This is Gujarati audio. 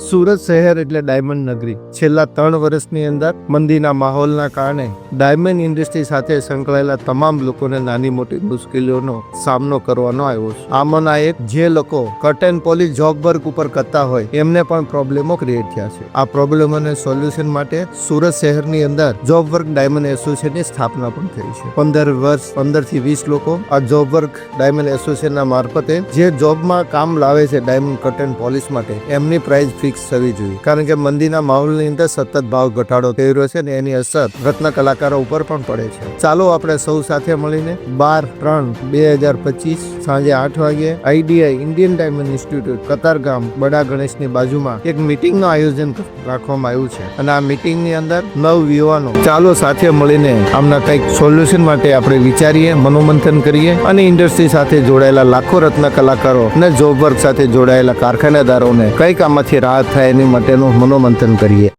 સુરત શહેર એટલે ડાયમંડ નગરી. છેલ્લા ત્રણ વર્ષની અંદર મંદીના માહોલના કારણે ડાયમંડ ઇન્ડસ્ટ્રી સાથે સંકળાયેલા તમામ લોકોને નાની મોટી મુશ્કેલીઓનો સામનો કરવાનો આવ્યો છે. આમાંના એક, જે લોકો કટ પોલીસ જોબ વર્ક ઉપર કરતા હોય, એમને પણ પ્રોબ્લેમો ક્રિએટ થયા છે. આ પ્રોબ્લેમોને સોલ્યુશન માટે સુરત શહેરની અંદર જોબ વર્ક ડાયમંડ એસોસિએશનની સ્થાપના પણ થઈ છે. પંદર વર્ષ, પંદરથી વીસ લોકો આ જોબ વર્ક ડાયમંડ એસોસિએશનના મારફતે જે જોબમાં કામ લાવે છે ડાયમંડ કટેન પોલિશ માટે, એમની પ્રાઇસ ફિક્સ થવી જોઈએ. કારણ કે મંદીના માહોલની અંદર સતત ભાવ ઘટાડો થઈ રહ્યો છે ને એની અસર રત્ન કલાકારો ઉપર પણ પડે છે. ચાલો આપણે સૌ સાથે મળીને બાર ત્રણ બે હજાર પચીસ સાંજે આઠ વાગે IDI Indian diamond institute Katargam બડા ગણેશની બાજુમાં એક મીટિંગનું આયોજન રાખવામાં આવ્યું છે. અને આ મીટિંગની અંદર નવ યુવાનો. ચાલો સાથે મળીને આમના કંઈક સોલ્યુશન માટે આપણે વિચારીએ, મનોમંથન કરીએ અને ઇન્ડસ્ટ્રી સાથે જોડાયેલા લાખો રત્ન કલાકારો અને જોબ વર્ક સાથે જોડાયેલા કારખાનેદારોને કંઈક આમાંથી રાહત થાય એની માટેનું મનોમંથન કરીએ.